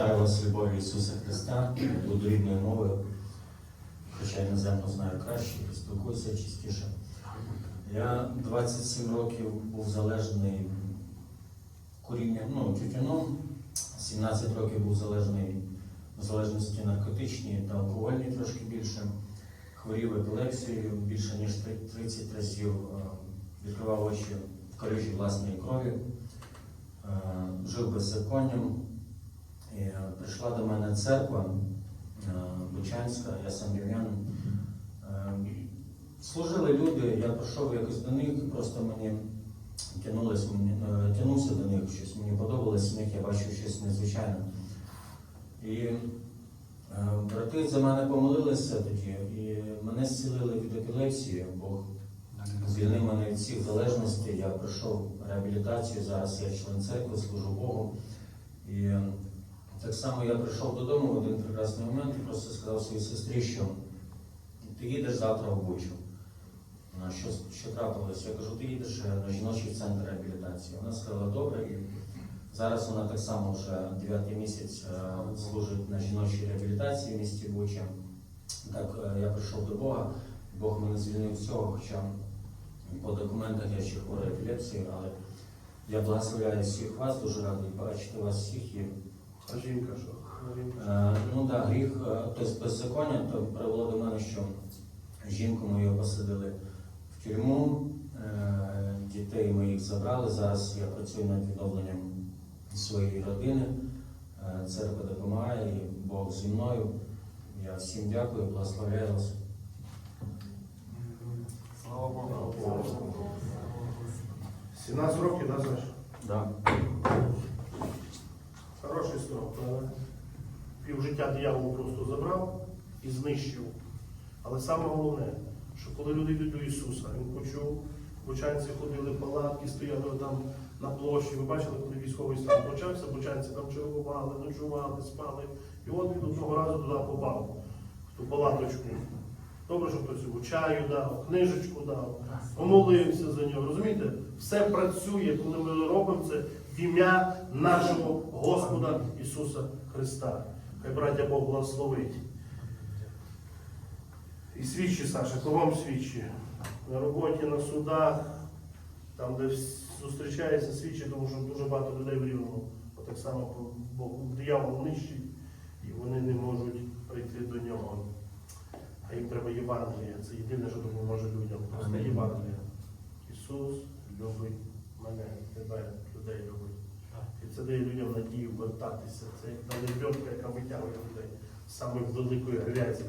Вітаю вас, любов'ю Ісуса Христа, буду рідною мовою, хоча іноземно знаю краще, спілкуюся частіше. Я 27 років був залежний курінням, ну, тютюном, 17 років був залежний в залежності наркотичній та алкогольній трошки більше. Хворів епілепсією більше ніж 30 разів, е, відкривав очі в калюжі власної крові, е, жив беззаконням. Е, прийшла до мене церква е, Бучанська, я сам вірянин. Е, Служили люди, я прийшов якось до них, просто мені е, до них, щось мені подобалось в них, я бачив щось незвичайне. І брати за мене помолилися тоді, і мене зцілили від епілепсії, Бог звільнив мене від всіх залежностей. Я пройшов реабілітацію, зараз я член церкви, служу Богу. І так само я прийшов додому в один прекрасний момент і просто сказав своїй сестрі, що ти їдеш завтра в Бучу. Що, що трапилось? Я кажу, ти їдеш е, на жіночий центр реабілітації. Вона сказала, добре. І зараз вона так само вже дев'ятий місяць е, служить на жіночій реабілітації в місті Буча. Так е, я прийшов до Бога, Бог мене звільнив цього, хоча по документах я ще хворий епілепсією, але я благословляю всіх вас, дуже радий бачити вас всіх. І А жінка що? Е, Ну так, гріх, е, тобто беззаконня то привело до мене, що жінку мою посадили в тюрму, е, дітей моїх забрали. Зараз я працюю над відновленням своєї родини. Е, Церква допомагає, і Бог зі мною. Я всім дякую, благословляю вас. Слава Богу. 17 років, да, Саш? Да. Хороший строк, правда? Пів життя диявол просто забрав і знищив. Але саме головне, що коли люди йдуть до Ісуса, Він почув, бучанці ходили палатки, стояли там на площі. Ви бачили, коли військовий стан почався, бучанці там чергували, ночували, спали. І от він одного разу туди попав, в ту палаточку. Добре, що хтось йому чаю дав, книжечку дав, помолився за нього. Розумієте? Все працює, коли ми робимо це в ім'я нашого Господа Ісуса Христа. Хай браття Бог благословить. І свідчі, Саша, кругом свідчі. На роботі, на судах, там, де зустрічається свідчі, тому що дуже багато людей в рівному. Так само бо диявол нищить, і вони не можуть прийти до нього. А їм треба Євангелія. Це єдине, що допоможе людям. Просто Амінь. Євангелія. Ісус любить мене, тебе, людей любить. І це дає людям надію вертатися. Це як та лебедка, яка витягує людей з самої великої грязі.